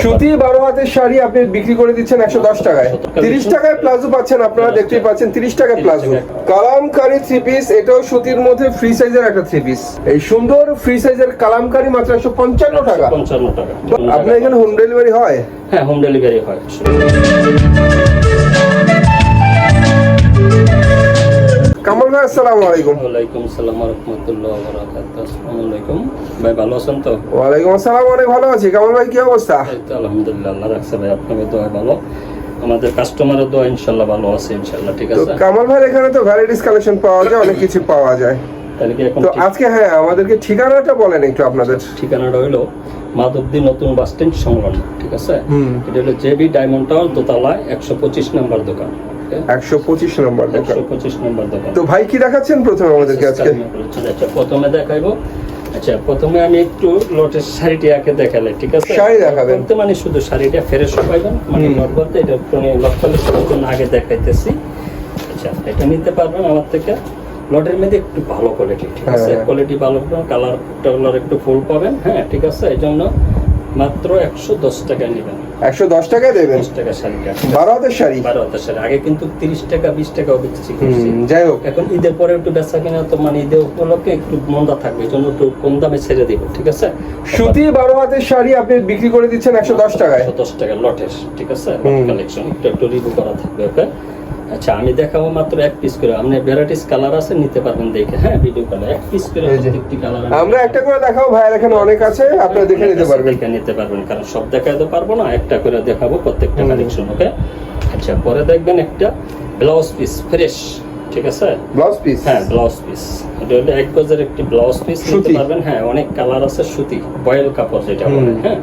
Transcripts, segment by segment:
সুতি বারো হাতের শাড়ি আপনি বিক্রি করে দিচ্ছেন একশো দশ টাকায়। তিরিশ টাকায় প্লাজো পাচ্ছেন আপনারা দেখতেই পাচ্ছেন তিরিশ টাকায় প্লাজো। কালামকারি থ্রি পিস এটাও সুতির মধ্যে ফ্রি সাইজের একটা থ্রি পিস এই সুন্দর ফ্রি সাইজের কালামকারি মাত্র একশো পঞ্চান্ন টাকা। পঞ্চান্ন টাকা। আপনার এখানে হোম ডেলিভারি হয়? হ্যাঁ হোম ডেলিভারি হয়। কামাল ভাই আসসালামু আলাইকুম। ওয়ালাইকুম সালাম রহমতুল্লাহ আসসালামু আলাইকুম। ভাই ভালো আছেন তো? ওয়ালাইকুম আসসালাম অনেক ভালো আছি। কামাল ভাই কি অবস্থা? এই তো আলহামদুলিল্লাহ আল্লাহ রাখছে ভাই আপনাকে দোয়া ভালো। আমাদের কাস্টমারের দোয়া ইনশাল্লাহ ভালো আছে ইনশাল্লাহ ঠিক তো আছে? কামাল ভাইয়ের এখানে তো ভ্যারাইটিস কালেকশন পাওয়া যায় অনেক কিছু পাওয়া যায়। তো আজকে হ্যাঁ আমাদেরকে ঠিকানাটা বলেন একটু আপনাদের। ঠিকানাটা হইল মাধবদী নতুন বাস স্ট্যান্ড সংলগ্ন ঠিক আছে। এটা হলো জেবি ডায়মন্ড টাওয়ার দোতলায় একশো পঁচিশ নম্বর দোকান। একশো পঁচিশ নম্বর দোকান। পঁচিশ নম্বর দোকান। তো ভাই কি দেখাচ্ছেন প্রথমে আমাদেরকে আজকে? আচ্ছা প্রথমে দেখাইবো। আচ্ছা প্রথমে আমি একটু লটের শাড়িটি আগে দেখালে ঠিক আছে? শাড়ি দেখাবেন। বলতে মানে শুধু শাড়িটা পাইবেন মানে। লট বলতে এটা তুমি লক্ষালের জন্য আগে দেখাইতেছি। আচ্ছা এটা নিতে পারবেন আমার থেকে। লটের মধ্যে একটু ভালো কোয়ালিটি ঠিক আছে? হ্যাঁ। কোয়ালিটি ভালো কালার টালার একটু ফুল পাবেন হ্যাঁ ঠিক আছে? এই জন্য মাত্র একশো দশ টাকা নেবেন। একশো দশ টাকায় দেবেন? দশ টাকা শাড়িটা বারো হাতের শাড়ি? বারো হাজার শাড়ি। আগে কিন্তু তিরিশ টাকা বিশ টাকাও বিক্রি করছি যাই হোক। এখন ঈদের পরে একটু বেচা কিনা তো মানে ঈদের উপলক্ষে একটু মন্দা থাকবে এই জন্য একটু কম দামে ছেড়ে দিব ঠিক আছে? সুতি বারো হাতের শাড়ি আপনি বিক্রি করে দিচ্ছেন একশো দশ টাকায়? একশো দশ টাকা লটের ঠিক আছে? কালেকশন একটু একটু রিভিউ করা থাকবে ওকে আচ্ছা আমি দেখাবো মাত্র এক পিস করে। আপনি ভ্যারাইটিস কালার আছে নিতে পারবেন দেখে। হ্যাঁ ভিডিও কালার এক পিস করে। প্রত্যেকটি কালার আমরা একটা করে দেখাবো ভাইয়ের এখানে অনেক আছে আপনারা দেখে নিতে পারবেন। দেখে নিতে পারবেন কারণ সব দেখাতে পারব না একটা করে দেখাবো প্রত্যেকটা কালেকশন ওকে আচ্ছা পরে দেখবেন একটা ব্লাউজ পিস ফ্রেশ ঠিক আছে? ব্লাউজ পিস হ্যাঁ ব্লাউজ পিস এটা হলো এক গজের একটি ব্লাউজ পিস নিতে পারবেন। হ্যাঁ অনেক কালার আছে সুতি বয়েল কাপড় যেটা বলে হ্যাঁ?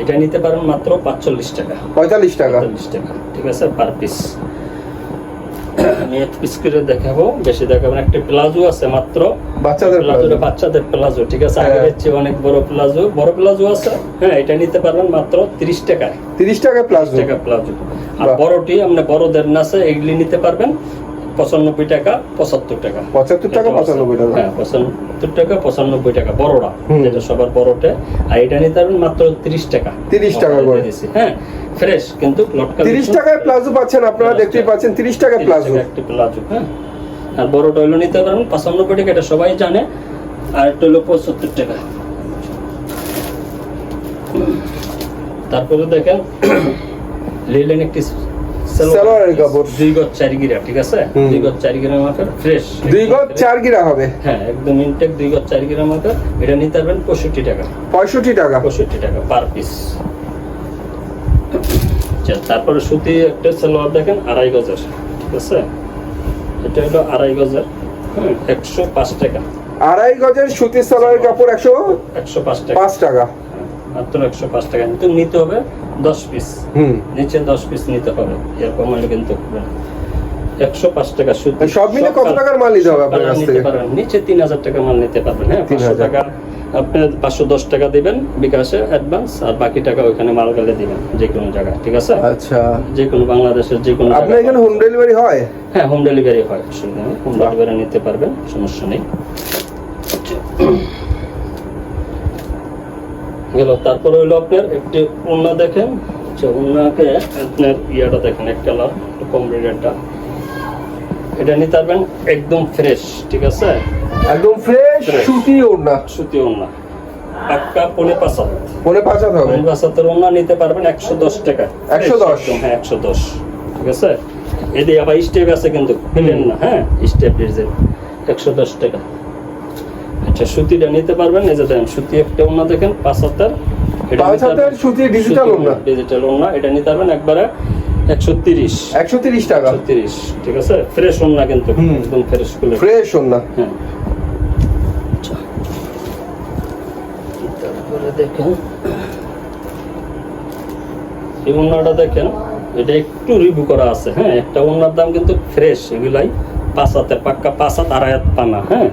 এটা নিতে পারেন মাত্র পাঁচচল্লিশ টাকা। পঁয়তাল্লিশ টাকা। চল্লিশ টাকা ঠিক আছে পার পিস আমি এক পিস করে দেখাবো। বেশি দেখাবো একটা প্লাজো আছে মাত্র। বাচ্চাদের প্লাজো। বাচ্চাদের প্লাজো ঠিক আছে? হ্যাঁ। আগের চেয়ে অনেক বড় প্লাজো। বড় প্লাজো আছে? হ্যাঁ এটা নিতে পারবেন মাত্র তিরিশ টাকায়। তিরিশ টাকা প্লাজো। টাকা প্লাজো। আর বড়টি আপনি বড়দের নাচে এগুলি নিতে পারবেন। পঁচানব্বই টাকা পঁচাত্তর টাকা। পঁচাত্তর টাকা পঁচানব্বই টাকা। হ্যাঁ পঁচাত্তর টাকা পঁচানব্বই টাকা হুম। যেটা সবার বড়টা। আর এটা নিতে পারবেন মাত্র তিরিশ টাকা। 30 টাকা করে। দিয়ে হ্যাঁ ফ্রেশ কিন্তু তিরিশ টাকায় প্লাজো পাচ্ছেন আপনারা দেখতেই পাচ্ছেন তিরিশ টাকায় প্লাজো। একটা প্লাজো হ্যাঁ। আর বড়টা হইল নিতে পারবেন পঁচানব্বই টাকা এটা সবাই জানে। আর একটা হলো পঁচাত্তর টাকা। তারপরে দেখেন লিলেন একটি সালোয়ারের কাপড়। দুই গজ চারি গিরা ঠিক আছে? দুই গজ চারি গিরা মাপের ফ্রেশ দুই গজ চার গিরা হবে? হ্যাঁ একদম ইনটেক দুই গজ চারি গিরা মাপের। এটা নিতে পারবেন পঁয়ষট্টি টাকা। পঁয়ষট্টি টাকা? পঁয়ষট্টি টাকা পার পিস আচ্ছা তারপরে সুতি একটা সালোয়ার দেখেন আড়াই গজের ঠিক আছে? এটা হলো আড়াই গজের একশো পাঁচ টাকা। আড়াই গজের সুতির সালোয়ারের কাপড় একশো একশো পাঁচ টাকা। পাঁচ টাকা। মাত্র একশো পাঁচ টাকা। কিন্তু নিতে হবে দশ পিস নিচে দশ পিস নিতে হবে। এরকম হলে কিন্তু একশো পাঁচ টাকা সুতি সব মিলে কত টাকার মাল নিতে হবে আপনার কাছ থেকে? নিচে তিন হাজার টাকা মাল নিতে পারবেন হ্যাঁ? পাঁচশো টাকা। আপনি পাঁচশো দশ টাকা দিবেন বিকাশে অ্যাডভান্স আর বাকি টাকা ওইখানে মাল গেলে দিবেন যে কোনো জায়গায় ঠিক আছে? আচ্ছা। যে কোনো বাংলাদেশের যে কোনো আপনার এখানে হোম ডেলিভারি হয়? হ্যাঁ হোম ডেলিভারি হয়। হোম ডেলিভারি নিতে পারবেন সমস্যা নেই। গেল। তারপরে হইল আপনার একটি ওড়না দেখেন। আচ্ছা ওড়নাকে আপনার ইয়াটা দেখেন এক কালার একটু কম রেটেরটা এটা নিতে পারবেন একদম ফ্রেশ ঠিক আছে? একদম ফ্রেশ সুতি ওড়না। সুতি ওড়না। পাক্কা পনে পাঁচাত। পাঁচাতে হবে। পনে পাঁচাতের ওড়না নিতে পারবেন একশো দশ টাকা। 110? হ্যাঁ একশো দশ। ঠিক আছে? এদি আবার স্টেপ আছে কিন্তু পেলেন না হ্যাঁ? স্টেপ ডিজাইন একশো দশ টাকা। আচ্ছা সুতিটা নিতে পারবেন এই যে দেখেন সুতি একটা ওড়না দেখেন পাঁচ হাতের। সুতি। ডিজিটাল ওড়না। এটা নিতে পারবেন একবারে একশো তিরিশ। একশো তিরিশ টাকা। তিরিশ ঠিক আছে? ফ্রেশ ওড়না কিন্তু একদম ফ্রেশ ফ্রেশ ওড়না। হ্যাঁ। আচ্ছা। তারপরে দেখেন এই দেখেন এটা একটু রিভিউ করা আছে হ্যাঁ? একটা ওড়নার দাম কিন্তু ফ্রেশ এগুলাই। পাঁচ হাতে পাক্কা পাঁচ হাত আড়াই হাত পানা হ্যাঁ?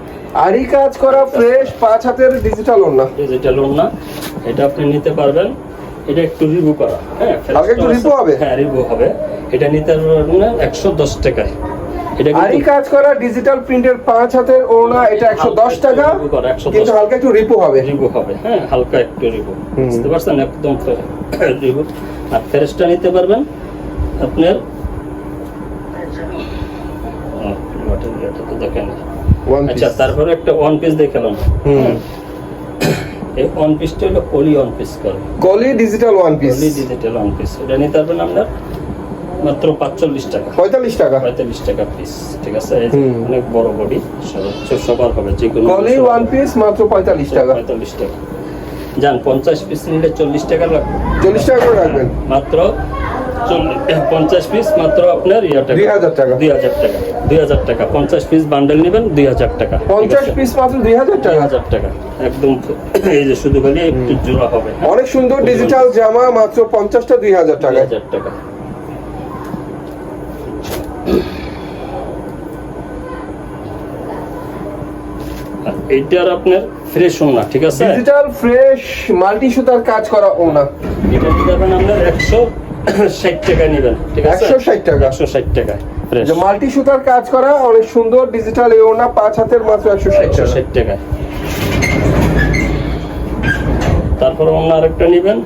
আরি কাজ করা ফ্রেশ পাঁচ হাতের ডিজিটাল ওড়না। ডিজিটাল ওড়না এটা আপনি নিতে পারবেন। এটা একটু রিভিউ করা হ্যাঁ? আগে একটু review হবে? হ্যাঁ রিভিউ হবে। এটা নিতে পারবেন একশো দশ টাকায়। এটা আরি কাজ করা ডিজিটাল প্রিন্টের পাঁচ হাতের ওড়না এটা একশো দশ টাকা করা, 110 কিন্তু হালকা একটু রিপু হবে। রিবু হবে হ্যাঁ হালকা একটু হুম। বুঝতে পারছেন? একদম রিবু। আর ফেরেসটা নিতে পারবেন আপনার ও, বাটের ইয়েটা তো দেখেন। আচ্ছা তারপরে একটা ওয়ান পিস দেখালাম। এই ওয়ান পিসটা হলো পলি ওয়ান পিস করে কলি digital one piece poly digital one piece এটা নিতে পারবেন আপনার মাত্র পাঁচচল্লিশ টাকা। পঁয়তাল্লিশ টাকা। পঁয়তাল্লিশ টাকা পিস ঠিক আছে। অনেক বড় বডি সবার হবে যে কোনো কলি ওয়ান পিস মাত্র পঁয়তাল্লিশ টাকা। পঁয়তাল্লিশ টাকা। যান পঞ্চাশ পিস নিলে চল্লিশ টাকা লাগবে। চল্লিশ টাকা করে রাখবেন। মাত্র পঞ্চাশ পিস মাত্র আপনার দুই হাজার টাকা। দুই হাজার টাকা। দুই হাজার টাকা। পঞ্চাশ পিস বান্ডেল নেবেন দুই হাজার টাকা। পঞ্চাশ পিস মাত্র দুই হাজার দুই টাকা হাজার টাকা। একদম এই যে শুধু খালি একটু জোড়া হবে হ্যাঁ? অনেক সুন্দর ডিজিটাল জামা মাত্র পঞ্চাশটা দুই হাজার দুই টাকা। হাজার টাকা এইটার আপনার ফ্রেশ না ঠিক আছে? ডিজিটাল ফ্রেশ মাল্টি সুতার কাজ করা ওনা। এটা পারবেন আপনার একশো ষাট টাকা নেবেন ঠিক আছে? একশো ষাট টাকা। একশো ষাট টাকা যে মাল্টি সুতার কাজ করা অনেক সুন্দর ডিজিটাল এই ওনা পাঁচ হাতের মাত্র একশো ষাট টাকা। তারপর অন্য আরেকটা নেবেন।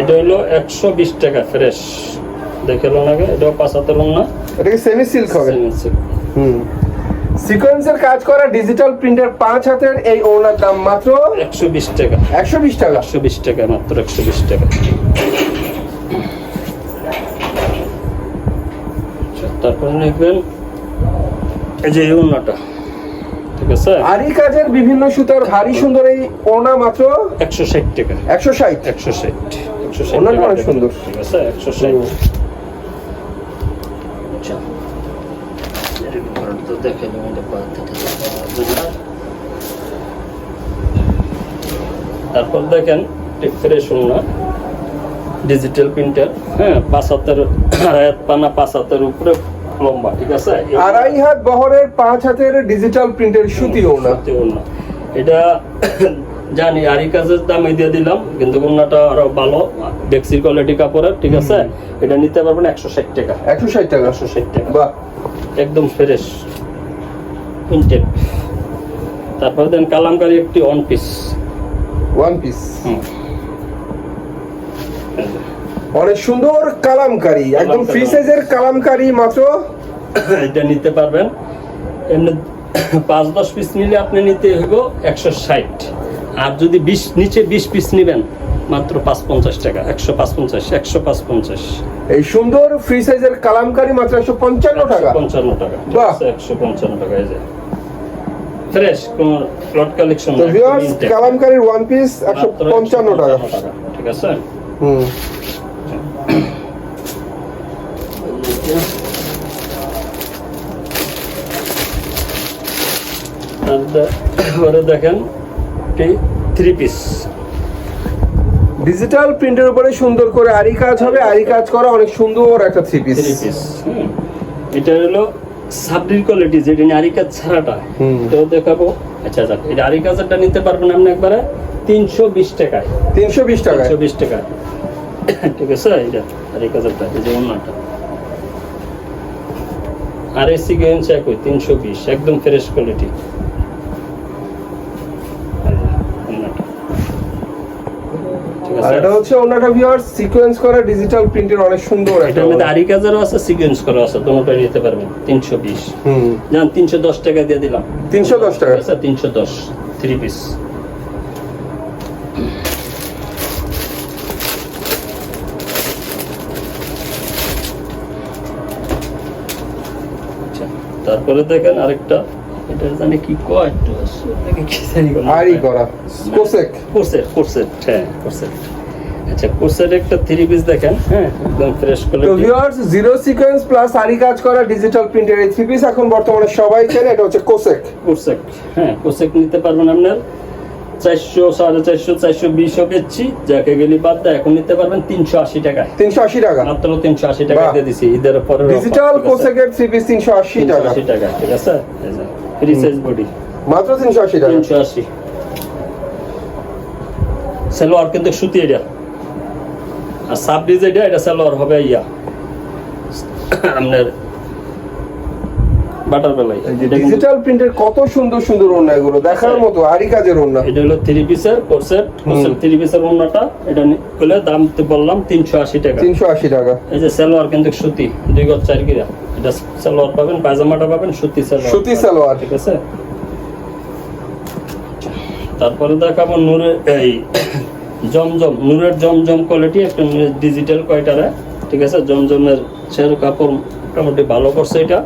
এটা হলো একশো বিশ টাকা ফ্রেশ দেখে লোন আগে এটাও পাঁচ হাতের অন্য। এটাকে সেমি সিল্ক হবে? হুম। সিকোয়েন্সের কাজ করা ডিজিটাল প্রিন্টের পাঁচ হাতের এই ওনার দাম মাত্র একশো বিশ টাকা। একশো বিশ টাকা। একশো বিশ টাকা মাত্র একশো বিশ টাকা। তারপর দেখবেন এই যে এই ঠিক আছে? আরি কাজের বিভিন্ন সুতার ভারী সুন্দর এই ওনা মাত্র একশো ষাট টাকা। একশো ষাট। একশো ষাট একশো ষাট অনেক সুন্দর। ঠিক আছে? একশো ষাট। এর উপরে তো দেখে নেব এটা পাঁচ থেকে সাত। তারপর দেখেন ফ্রেশ ডিজিটাল প্রিন্টার হ্যাঁ পাঁচ হাতের আড়াই হাত পানা পাঁচ হাতের উপরে লম্বা ঠিক আছে? আড়াই হাত বহরের পাঁচ হাতের ডিজিটাল প্রিন্টের সুতি ওনা সত্যি ওড়না। এটা জানি আরি কাজের দামে দিয়ে দিলাম কিন্তু ওড়নাটা আরও ভালো ডেক্সির কোয়ালিটি কাপড়ের ঠিক আছে? এটা নিতে পারবেন একশো ষাট টাকা। একশো ষাট টাকা? একশো ষাট টাকা। বাহ। একদম ফ্রেশ ইনটেক তারপর দেন কালামকারি একটি ওয়ান পিস ওয়ান পিস অনেক সুন্দর কালামকারি একদম ফ্রি সাইজের কালামকারি মাত্র। এটা নিতে পারবেন। এমনি পাঁচ দশ পিস নিলে আপনি নিতে হইব একশো ষাট। আর যদি বিশ নিচে বিশ পিস নেবেন মাত্র পাঁচ পঞ্চাশ টাকা। একশো পাঁচ পঞ্চাশ একশো পাঁচ পঞ্চাশ এই সুন্দর ফ্রি সাইজের কালামকারি মাত্র একশো পঞ্চান্ন টাকা। পঞ্চান্ন টাকা। একশো পঞ্চান্ন টাকা এই যে। ফ্রেশ কোন লট কালেকশন কালামকারির ওয়ান পিস একশো পঞ্চান্ন টাকা ঠিক আছে? হুম। তারপরে দেখেন থ্রি পিস ডিজিটাল প্রিন্টের উপরে সুন্দর করে আরি কাজ হবে। আরি কাজ করা অনেক সুন্দর একটা থ্রি পিস থ্রি পিস এটা হলো সাবরির কোয়ালিটি যেটা নারী কাজ ছাড়াটা। তো দেখাবো। আচ্ছা যাক এটা আরি কাজেরটা নিতে পারবেন আপনি একবারে। তিনশো বিশ টাকায়। তিনশো বিশ টাকায়? তিনশো বিশ টাকা ঠিক আছে এটা আরি কাজেরটা এই যে অন্যটা। আর এসি গেঞ্জ একই তিনশো বিশ একদম ফ্রেশ কোয়ালিটি। আর এটা হচ্ছে ভিউয়ার্স সিকোয়েন্স করা ডিজিটাল প্রিন্টের অনেক সুন্দর এটার মধ্যে আরি কাজেরও আছে সিকোয়েন্স করা আছে দুটোটাই নিতে পারবেন তিনশো বিশ। হুম। যান তিনশো দশ টাকা দিয়ে দিলাম। তিনশো দশ টাকা। আচ্ছা তিনশো দশ থ্রি পিস তারপরে দেখেন আরেকটা। এটা জানি কি কয় কি জানি করা। কোসেক হ্যাঁ কোসেট আচ্ছা কোর্সের একটা থ্রি পিস দেখেন হ্যাঁ একদম ফ্রেশ তো ভিউয়ার্স জিরো সিকোয়েন্স প্লাস আরি কাজ করা ডিজিটাল প্রিন্টের এই থ্রি পিস এখন বর্তমানে সবাই চেনে এটা হচ্ছে কোসেক কোসেক হ্যাঁ কোসেক নিতে পারবেন আপনার। চারশো সাড়ে চারশো চারশো বিশও বেচছি। যাকে গেলি বাদ দেয় এখন নিতে পারবেন তিনশো আশি টাকায়। তিনশো আশি টাকা? মাত্র তিনশো আশি টাকা দিয়ে দিছি ঈদের পরে ডিজিটাল কোসেকের থ্রি পিস তিনশো আশি টাকা। আশি টাকা ঠিক আছে? ফ্রি সাইজ বডি মাত্র তিনশো আশি টাকা? তিনশো আশি। সালোয়ার কিন্তু সুতি এটা। আর সাব ডিজ এটা এটা সালোয়ার হবে ইয়া। আপনার বাটার বেলাই এটা কিন্তু- ডিজিটাল প্রিন্টের কত সুন্দর সুন্দর ওড়না এগুলো দেখার মতো আরি কাজের ওড়না। এটা হলো থ্রি পিসের কোর্সের কোর্সের থ্রি পিসের ওড়নাটা। এটা হলে দাম তো বললাম তিনশো আশি টাকা। তিনশো আশি টাকা। এই যে সালোয়ার কিন্তু সুতি দুই গজ চার গিরা। এটা সালোয়ার পাবেন পায়জামাটা পাবেন সুতি সালোয়ার সুতি সালোয়ার। ঠিক আছে? তারপরে দেখাবো নূরের এই জমজম নূরের জমজম কোয়ালিটি একটা ডিজিটাল কয়টারে ঠিক আছে? জমজমের ছেড় কাপড় মোটামুটি ভালো করছে এটা।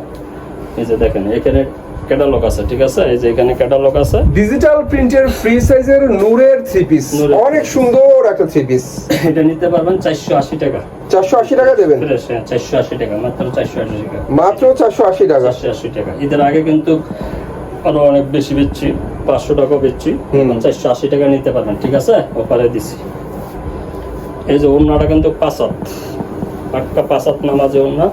এই যে দেখেন এখানে ক্যাটালগ আছে ঠিক আছে? এই যে এখানে ক্যাটালগ আছে। ডিজিটাল প্রিন্টের ফ্রি সাইজের নূরের থ্রি পিস অনেক সুন্দর একটা থ্রি পিস এটা নিতে পারবেন চারশো আশি টাকা। চারশো আশি টাকা দেবেন? ফ্রেশ হ্যাঁ চারশো আশি টাকা মাত্র চারশো আশি টাকা। মাত্র চারশো আশি টাকা। চারশো আশি টাকা। ঈদের আগে কিন্তু আরও অনেক বেশি বেচছি পাঁচশো টাকা বেচছি। হুম। চারশো আশি টাকা নিতে পারবেন ঠিক আছে? ওপারে দিছি। এই যে ওড়নাটা কিন্তু পাঁচাত। পাক্কা পাঁচাত নামাজে ওড়না।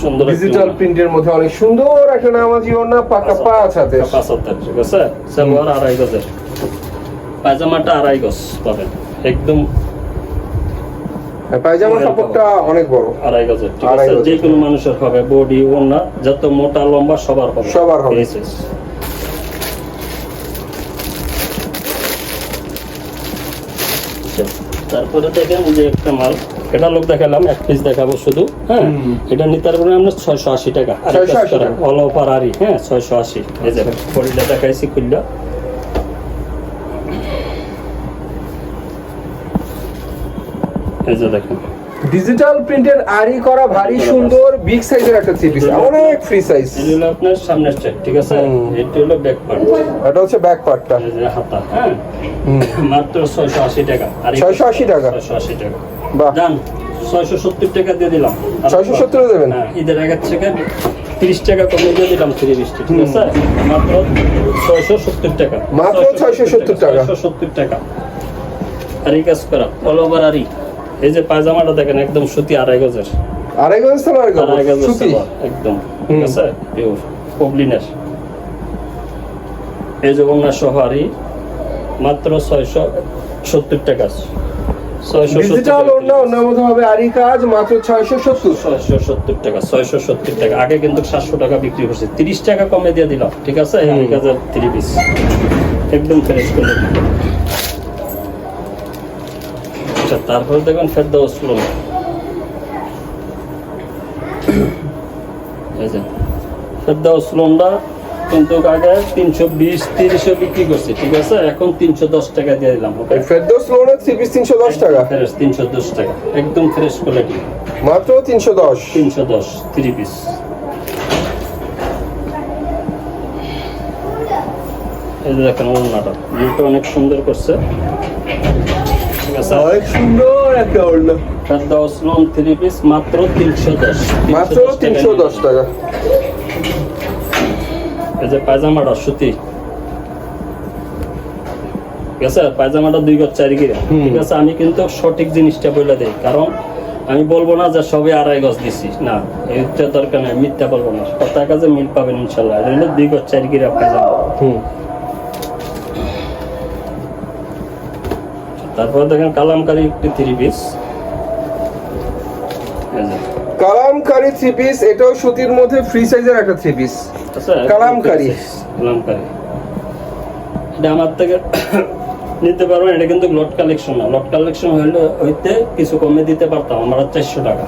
সুন্দর ডিজিটাল প্রিন্টের মধ্যে অনেক সুন্দর একটা নামাজি ওড়না পাকা পাঁচ হাতে পাঁচ ঠিক আছে? সালোয়ার আড়াই গজের। পায়জামাটা আড়াই গজ পাবেন। একদম পায়জামা কাপড়টা অনেক বড়। আড়াই গজের ঠিক আছে? যে কোনো মানুষের হবে বডি ওড়না যত মোটা লম্বা সবার হবে। সবার হবে। আচ্ছা, তারপরে দেখেন যে একটা মাল। এটা লোক দেখালাম এক পিস দেখাবো শুধু হ্যাঁ? এটা নিতে পারবেন আমরা ছয়শো আশি টাকা। 680 টাকা। অল ওভার আরি হ্যাঁ ছয়শো আশি। এই যে দেখাইছি খুললা। এই যে দেখেন। ডিজিটাল প্রিন্টের আরি করা ভারী সুন্দর বিগ সাইজের একটা থ্রি পিস অনেক ফ্রি সাইজ এটা হলো আপনার সামনের চেক ঠিক আছে। এটা হলো ব্যাক পার্ট এটা হচ্ছে ব্যাক পার্টটা হাতা হ্যাঁ? মাত্র ছয়শো আশি টাকা। আর 680 টাকা? ছয়শো আশি টাকা। বাহ। ছয়শো সত্তর টাকা দিয়ে দিলাম। 670 দেবেন? হ্যাঁ ঈদের আগের থেকে তিরিশ টাকা কমে দিয়ে দিলাম থ্রি বিশটি ঠিক আছে? মাত্র ছয়শো সত্তর টাকা। মাত্র 670 টাকা। ছয়শো সত্তর টাকা। আরি কাজ করা অল ওভার আরি এই যে পায়জামাটা দেখেন একদম সুতি আড়াই গজের। আড়াই গজ সালোয়ার আড়াই গজের সুতি? সালোয়ার, একদম ঠিক আছে? পিওর পবলিনের এই যে ওনার সহারি মাত্র ছয়শো সত্তর টাকা ছয়শো ডিজিটাল ওড়নার হবে আরি কাজ। মাত্র 670 ছয়শো সত্তর টাকা ছয়শো সত্তর টাকা। আগে কিন্তু সাতশো টাকা বিক্রি করছে। তিরিশ টাকা কমে দিয়ে দিলাম ঠিক আছে? থ্রি পিস একদম ফ্রেশ করে তারপর দেখুন ফেরদাউস লোন যে ফেরদাউস লোনটা কিন্তু আগে তিনশো বিশ তিরিশে বিক্রি করছে ঠিক আছে? এখন তিনশো দশ টাকা দিয়ে দিলাম ওকে? ফেরদৌস লোনের থ্রি পিস 310 টাকা? ফ্রেশ তিনশো দশ টাকা একদম ফ্রেশ কোয়ালিটি মাত্র 310 তিনশো দশ থ্রি পিস এই যে দেখেন ওড়নাটা অনেক সুন্দর করছে। ঠিক আছে অনেক সুন্দর একটা ওড়না। ফেরদাউস লোন থ্রি পিস মাত্র তিনশো দশ। মাত্র 310 টাকা এই যে পায়জামাটা সুতি। ঠিক আছে? পায়জামাটা দুই গজ চারি গিরা। হুম। ঠিক আছে? আমি কিন্তু সঠিক জিনিসটা বলে দিই। কারণ আমি বলব না যে সবে আড়াই গজ দিছি। না এইটা দরকার নাই। মিথ্যা বলব না। কথা কাজে মিল পাবেন ইনশাল্লাহ। এটা দুই গজ চারি গিরা পায়জামা হুম। তারপর দেখেন কালামকারি একটি three piece kalamkari three piece এটাও সুতির মধ্যে ফ্রি সাইজের একটা থ্রি পিস কালামকারী। কালামকারি। এটা আমার থেকে নিতে পারবেন এটা কিন্তু লট কালেকশন না। লট কালেকশন হইলে হইতে কিছু কমে দিতে পারতাম আমরা চারশো টাকা।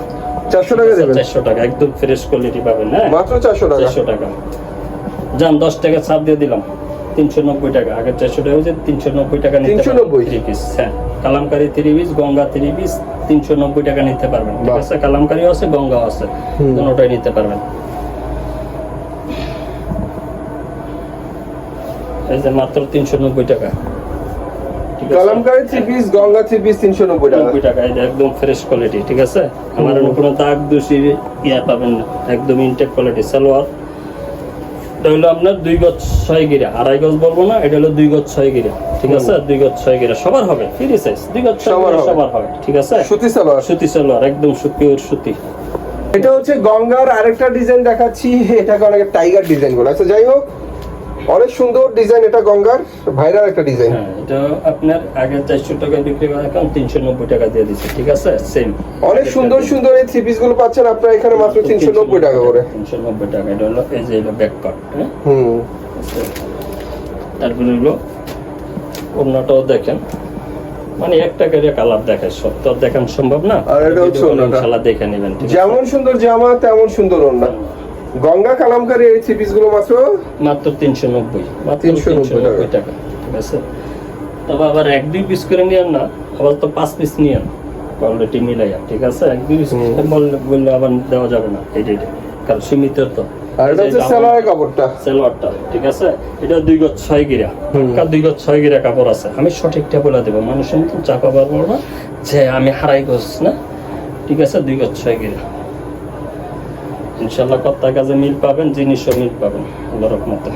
চারশো টাকা দেবেন? চারশো টাকা একদম ফ্রেশ কোয়ালিটি পাবেন হ্যাঁ? মাত্র চারশো টাকা? চারশো টাকা। যান দশ টাকা ছাড় দিয়ে দিলাম। তিনশো নব্বই টাকা আগে চারশো টাকা হয়েছে তিনশো নব্বই টাকা নিতে 390 থ্রি পিস হ্যাঁ। Kalamkari three piece Ganga three piece তিনশো নব্বই টাকা নিতে পারবেন। ঠিক আছে? কালামকারিও আছে গঙ্গাও আছে। নিতে পারবেন। এই যে মাত্র তিনশো নব্বই টাকা। ঠিক three piece Ganga three piece তিনশো নব্বই টাকা। নব্বই টাকা এটা একদম ফ্রেশ কোয়ালিটি ঠিক আছে? আমার। কোনো দাগ দোষী ইয়া পাবেন না একদম ইনটেক কোয়ালিটি সালোয়ার। এটা হলো আপনার দুই গজ ছয় গিরা। আড়াই গজ বলব না এটা হলো দুই গজ ছয় গিরা। ঠিক আছে? দুই গজ ছয় গিরা। সবার হবে ফ্রি সাইজ দুই গজ ছয় সবার গিরা হবে। সবার হবে ঠিক আছে? সুতি সালোয়ার। সুতি সালোয়ার একদম পিওর সুতি। এটা হচ্ছে গঙ্গার আরেকটা ডিজাইন দেখাচ্ছি এটাকে অনেকে টাইগার ডিজাইন বলে। আচ্ছা যাই হোক অনেক সুন্দর ডিজাইন এটা গঙ্গার ভাইরাল একটা ডিজাইন হ্যাঁ এটা আপনার আগে চারশো টাকা বিক্রি করা এখন তিনশো নব্বই টাকা দিয়ে দিচ্ছে ঠিক আছে? সেম অনেক সুন্দর সুন্দর এই থ্রি পিসগুলো পাচ্ছেন আপনারা এখানে মাত্র তিনশো নব্বই টাকা করে। তিনশো নব্বই টাকা এটা হলো এই যে হলো ব্যাক পার্ট হ্যাঁ? হুম। তারপরে হলো অন্যটাও দেখেন। মানে একটা করে কালার দেখায় সব তো আর দেখান সম্ভব না? আর এটা হচ্ছে দেখে নেবেন যেমন সুন্দর জামা তেমন সুন্দর ওড়না। গঙ্গা কালামকারী এই থ্রি পিসগুলো মাত্র? মাত্র তিনশো নব্বই। মাত্র 390 তিনশো নব্বই টাকা। ঠিক আছে? তবে আবার এক দুই পিস করে নিয়েন না আবার তো পাঁচ পিস নিয়েন কোয়ালিটি মিলাইয়া ঠিক আছে? এক দুই পিস বললে আবার দেওয়া যাবে না এই রেটে কারণ সীমিত তো। আর এটা হচ্ছে সেলারের কাপড়টা। সেলোয়ারটা ঠিক আছে? এটা দুই গজ ছয় গিরা দুই গজ ছয় গিরা কাপড় আছে? আমি সঠিকটা বলে দেবো মানুষের মতন চাপা পারব না যে আমি হারাই গজ না? ঠিক আছে? দুই গজ ছয় গিরা। ইনশাল্লাহ কত্তা কাজে মিল পাবেন জিনিসও মিল পাবেন আল্লাহ রহমতে।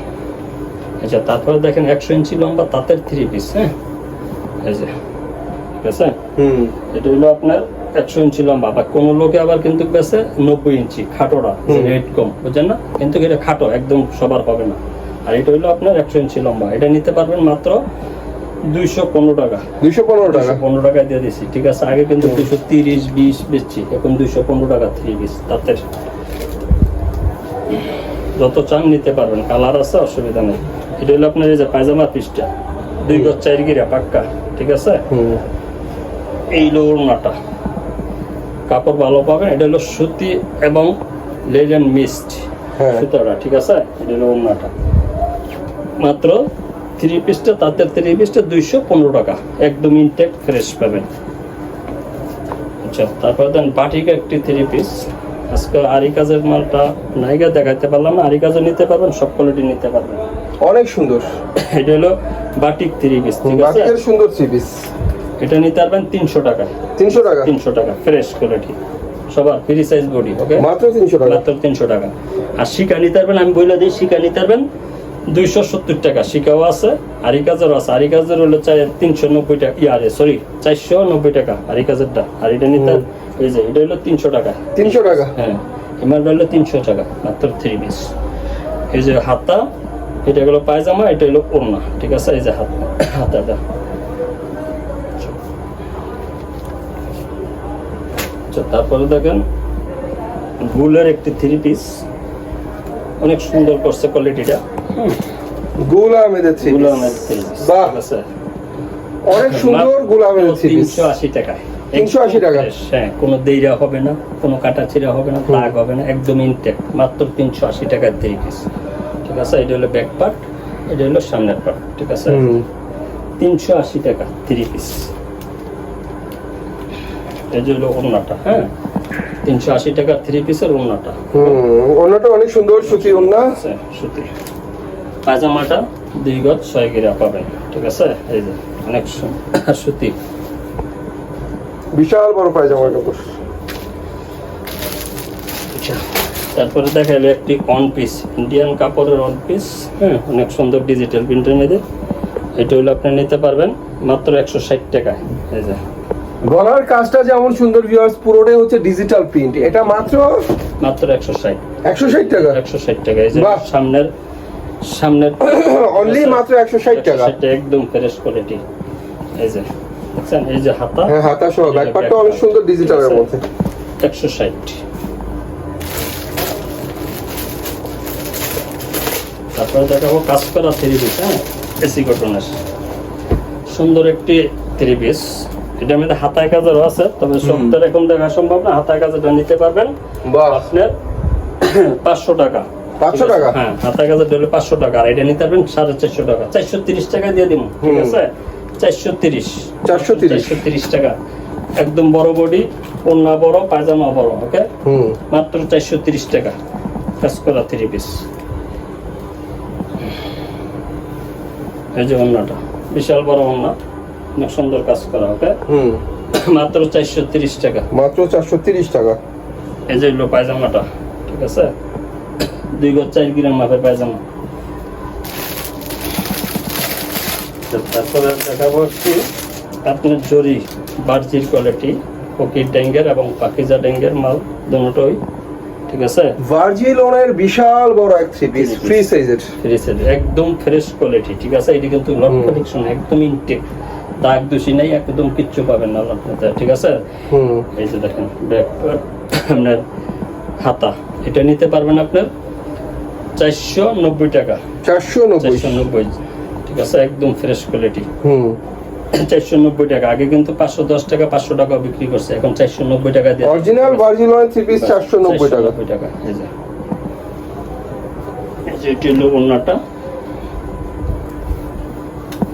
আচ্ছা তারপরে দেখেন একশো ইঞ্চি লম্বা তাঁতের থ্রি পিস হ্যাঁ? এই যে ঠিক আছে? হুম। এটা হলো আপনার একশো ইঞ্চি লম্বা বা কোনো লোকে আবার কিন্তু বেছে নব্বই ইঞ্চি খাটোটা রেট কম বুঝছেন না? কিন্তু এটা খাটো একদম সবার হবে না। আর এটা হলো আপনার একশো ইঞ্চি লম্বা এটা নিতে পারবেন মাত্র দুইশো পনেরো টাকা। দুইশো পনেরো টাকা? পনেরো টাকা দিয়ে দিছি ঠিক আছে? আগে কিন্তু দুইশো তিরিশ বিশ বেচছি এখন দুইশো পনেরো টাকা থ্রি পিস তাতে যত চান নিতে পারবেন কালার আছে অসুবিধা নেই। এটা হলো আপনার এই যে পায়জামা পিসটা। দুই গজ চার গিরা পাক্কা ঠিক আছে? এই হলো ওড়নাটা। কাপড় ভালো পাবেন এটা হলো সুতি এবং লেজেন্ড মিস্ট হ্যাঁ। সুতোটা ঠিক আছে? এটা হলো ওড়নাটা। মাত্র থ্রি পিসটা তাতে থ্রি পিসটা দুইশো পনেরো টাকা। একদম ইনটেক ফ্রেশ পাবেন। আচ্ছা তারপর দেন বাটিক একটি থ্রি পিস আজকে আরি কাজের মালটা নাইগা দেখাতে পারলাম না আরি কাজও নিতে পারবেন সব কোয়ালিটি নিতে পারবেন। অনেক সুন্দর। এটা হলো বাটিক থ্রি পিস ঠিক আছে? বাকিদের সুন্দর থ্রি পিস এটা নিতে পারবেন তিনশো টাকায়। তিনশো টাকা? তিনশো টাকা ফ্রেশ কোয়ালিটি সবার ফ্রি সাইজ বডি ওকে মাত্র তিনশো টাকা। মাত্র তিনশো টাকা। আর শিকা নিতে পারবেন আমি বলে দিই শিকা নিতে পারবেন দুইশো সত্তর টাকা। শিকাও আছে আরিকাজেরও আছে। আরিকাজের হলো চাই তিনশো নব্বই টাকা ইয়ারে সরি চারশো নব্বই টাকা আরিকাজেরটা আর এটা নিতে এই যে এটা হলো তিনশো টাকা। তিনশো টাকা? হ্যাঁ হিমালয় হলো তিনশো টাকা মাত্র থ্রি পিস এই যে হাতা এটা হলো পায়জামা এটা হলো ওড়না ঠিক আছে? এই যে হাত হাতাটা আচ্ছা তারপরে দেখেন গুলের একটি থ্রি পিস অনেক সুন্দর করছে কোয়ালিটিটা গুল আহমেদের থ্রি গুলো পিস থ্রি পিস বাহ। অনেক সুন্দর গুল আহমেদের থ্রি পিস তিনশো আশি 380 টাকা? হ্যাঁ কোনো দেইরা হবে না কোনো কাটা ছিঁড়া হবে না দাগ হবে না একদম ইনটেক মাত্র তিনশো আশি টাকার থ্রি পিস ঠিক আছে এটা হলো ব্যাক পার্ট এটা হলো সামনের পার্ট ঠিক আছে? তিনশো আশি টাকা থ্রি পিস এই যে হলো ওড়নাটা হ্যাঁ? তিনশো আশি টাকা থ্রি পিসের ওড়নাটা। হুম অন্যটা অনেক সুন্দর সুতি ওন্না সুতি। পায়জামাটা দুই গজ ছয় গিরা পাবেন ঠিক আছে? এই যে অনেক সুতি। বিশাল বড় পায়জামা কাপড়। আচ্ছা, তারপরে দেখা গেলো একটি অন পিস ইন্ডিয়ান কাপড়ের অন পিস হ্যাঁ অনেক সুন্দর ডিজিটাল প্রিন্টের মধ্যে এটা হলো আপনি নিতে পারবেন মাত্র একশো ষাট টাকায়। এই যে। গলার কাজটা যেমন সুন্দর ভিউয়ার্স পুরোটাই হচ্ছে ডিজিটাল প্রিন্ট এটা মাত্র মাত্র একশো ষাট। একশো ষাট টাকা? একশো ষাট টাকা এই যে। সামনের সামনের অনলি মাত্র একশো ষাট টাকা। 160 একদম ফ্রেশ কোয়ালিটি এই যে। দেখছেন এই যে হাতা? হ্যাঁ হাতা সহ ব্যাকপারটা অনেক সুন্দর ডিজিটালের মধ্যে। একশো ষাট। তারপরে দেখাবো কাজ করা থ্রি পিস হ্যাঁ? এসি কটনের সুন্দর একটি থ্রি পিস এটার মধ্যে হাতায় কাজেরও আছে তবে সবটার এখন দেখা সম্ভব না। হাতায় কাজেরটা নিতে পারবেন। আপনার পাঁচশো টাকা। 500 টাকা? হ্যাঁ হাতা কাজের ধরলে পাঁচশো টাকা। আর এটা নিতে পারবেন সাড়ে চারশো টাকা। চারশো তিরিশ টাকা দিয়ে দিব ঠিক আছে? চারশো তিরিশ। 430 চারশো তিরিশ টাকা। একদম বড় বডি ওড়না বড় পায়জামা বড় ওকে? মাত্র চারশো তিরিশ টাকা। কাজ করা থ্রি পিস এই যে ওড়নাটা বিশাল বড় ওড়না। অনেক সুন্দর কাজ করা ওকে? হুম। মাত্র চারশো তিরিশ টাকা। মাত্র চারশো তিরিশ টাকা। এই যে পায়জামাটা ঠিক আছে? দুই গজ চার গ্রাম মাপের পায়জামা। তারপরে দেখাবো একটু আপনার জরি বার্জির কোয়ালিটি ফকির ড্যাঙ্গের এবং পাকিজা ড্যাঙ্গের মাল দুটোই ঠিক আছে? ভার্জিলনের বিশাল বড় এক থ্রি পিস ফ্রি সাইজের ফ্রি সাইজ একদম ফ্রেশ কোয়ালিটি ঠিক আছে? এটি কিন্তু লক কালেকশন একদম ইনটেক দাগ দোষী নেই একদম কিচ্ছু পাবেন না আপনাদের ঠিক আছে? এই যে দেখেন ব্যাক আপনার হাতা এটা নিতে পারবেন আপনার চারশো নব্বই টাকা। চারশো নব্বই। চারশো নব্বই। ঠিক আছে একদম ফ্রেশ কোয়ালিটি হুম। চারশো নব্বই টাকা। আগে কিন্তু পাঁচশো দশ টাকা পাঁচশো টাকা বিক্রি করছে। এখন চারশো নব্বই টাকা দিয়ে অরিজিনাল থ্রি পিস চারশো নব্বই টাকা। 490 টাকা এটি হলো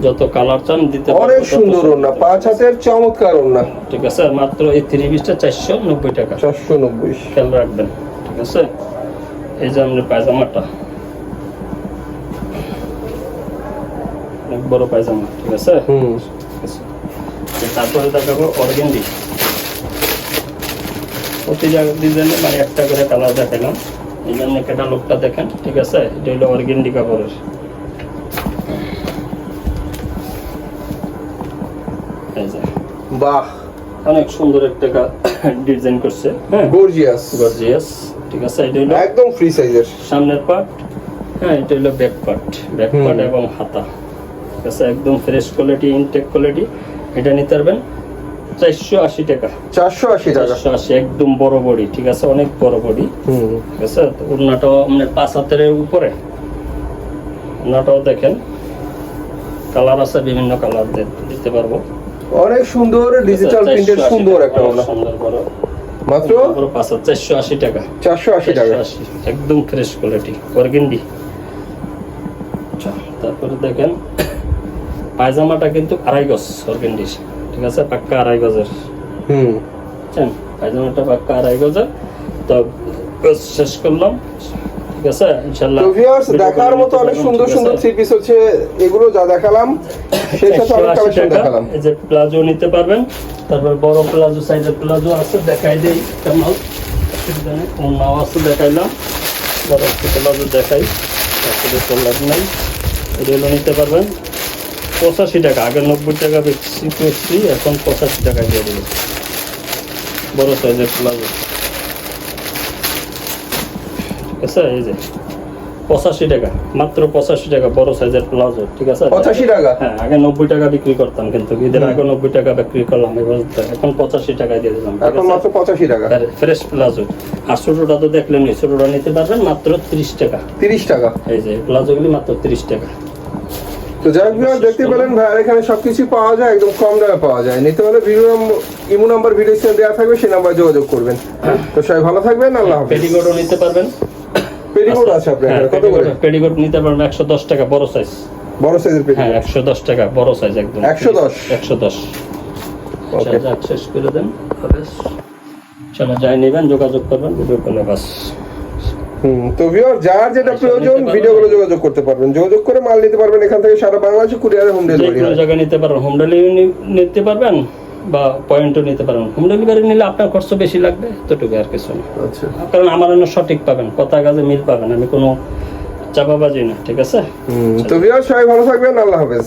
যত কালার চান দিতে অনেক সুন্দর। ওন্না পাঁচ হাতের চমৎকার ওন্না ঠিক আছে আর মাত্র এই থ্রি পিসটা চারশো নব্বই টাকা। চারশো নব্বই। খেয়াল রাখবেন ঠিক আছে? এই যে আমাদের পায়জামাটা। বড় পায়জামা ঠিক আছে? হুম। তারপরে দেখাবো অর্গেন্ডি প্রতি ডিজাইনে মানে একটা করে কালার দেখালাম। এই জন্য ক্যাটালগটা দেখেন ঠিক আছে? এটা হলো অর্গেন্ডি কাপড়ের বাহ। অনেক সুন্দর একটা ডিজাইন করছে হ্যাঁ? গর্জিয়াস গর্জিয়াস ঠিক আছে? এটা হলো একদম ফ্রি সাইজের সামনের পার্ট হ্যাঁ? এটা হলো ব্যাক পার্ট ব্যাক। পার্ট এবং হাতা। ঠিক আছে একদম ফ্রেশ কোয়ালিটি ইনটেক কোয়ালিটি এটা নিতে পারবেন চারশো আশি টাকা। চারশো আশি টাকা। চারশো আশি একদম বড় বডি ঠিক আছে? অনেক বড় বডি ঠিক আছে? ওড়নাটাও মানে পাঁচ হাতের উপরে। ওড়নাটাও দেখেন। কালার আছে বিভিন্ন কালার দিতে পারব। অনেক সুন্দর ডিজিটাল 480 প্রিন্টের সুন্দর একটা অনেক সুন্দর বড়। মাত্র? পাঁচ চারশো আশি টাকা। চারশো আশি টাকা। 480, একদম ফ্রেশ কোয়ালিটি অর্গেন্ডি তারপরে দেখেন। পায়জামাটা কিন্তু আড়াই গজ অর্গেন্ডির ঠিক আছে? পাক্কা আড়াই গজের। হুম। বুঝছেন? পায়জামাটা পাক্কা আড়াই গজের। তো শেষ করলাম। ঠিক আছে? ইনশাল্লাহ ভিউয়ার্স দেখার মতো অনেক সুন্দর সুন্দর থ্রি পিস হচ্ছে এগুলো যা দেখালাম সেই সাথে অনেক কালেকশন দেখালাম। এই যে প্লাজো নিতে পারবেন। তারপর বড় প্লাজো সাইজের প্লাজো আছে দেখাই দেই নেই আছে দেখাইলাম। বড় প্লাজো দেখাই। তারপরে নাই। এগুলো নিতে পারবেন। পঁচাশি টাকা আগে নব্বই টাকা বেশি করছি এখন পঁচাশি টাকা দিয়ে দেবো বড় সাইজের প্লাজো। ঠিক আছে এই যে পঁচাশি টাকা মাত্র পঁচাশি টাকা বড় সাইজের প্লাজো ঠিক আছে? পঁচাশি টাকা? হ্যাঁ আগে নব্বই টাকা বিক্রি করতাম কিন্তু ঈদের আগে নব্বই টাকা বিক্রি করলাম এবার এখন পঁচাশি টাকায় দিয়ে দিলাম এখন মাত্র পঁচাশি টাকা। Fresh palazzo. আর ছোটোটা তো দেখলেন ছোটোটা নিতে পারবেন মাত্র তিরিশ টাকা। তিরিশ টাকা। এই যে প্লাজোগুলি মাত্র তিরিশ টাকা। তো যাই হোক দেখতে পেলেন ভাইয়ার এখানে সবকিছু পাওয়া যায় একদম কম দামে পাওয়া যায়। নিতে হলে ভিডিও ইমো নাম্বার ভিডিও স্ক্রিনে দেওয়া থাকবে সেই নাম্বার যোগাযোগ করবেন। তো সবাই ভালো থাকবেন আল্লাহ হাফেজ। পেডিকোটও নিতে পারবেন। পেটিকোট আছে আপনার হ্যাঁ কত করে? পেডিকোট নিতে পারবেন একশো দশ টাকা বড় সাইজ বড় সাইজের হ্যাঁ পেটিকোট একশো দশ টাকা বড় সাইজ একদম। 110 একশো দশ। ওকে যাক শেষ করে দেন। চলো যাই নেবেন যোগাযোগ করবেন ভিডিও কলে বাস। তো ভিউয়ার যার যেটা আচ্ছা, প্রয়োজন। ভিডিওগুলো যোগাযোগ করতে পারবেন। যোগাযোগ করে মাল নিতে পারবেন এখান থেকে সারা বাংলাদেশে কুরিয়ারে হোম ডেলিভারি হয়। জায়গায় নিতে পারবেন। হোম ডেলিভারি নিতে পারবেন বা পয়েন্টও নিতে পারবেন। হোম ডেলিভারি নিলে আপনার খরচ বেশি লাগবে এতটুকু আর কিছু না। আচ্ছা। কারণ আমার জন্য সঠিক পাবেন কথা কাজে মিল পাবেন। আমি কোনো চাপাবাজি না ঠিক আছে? তো ভিউয়ার সবাই ভালো থাকবেন আল্লাহ হাফেজ।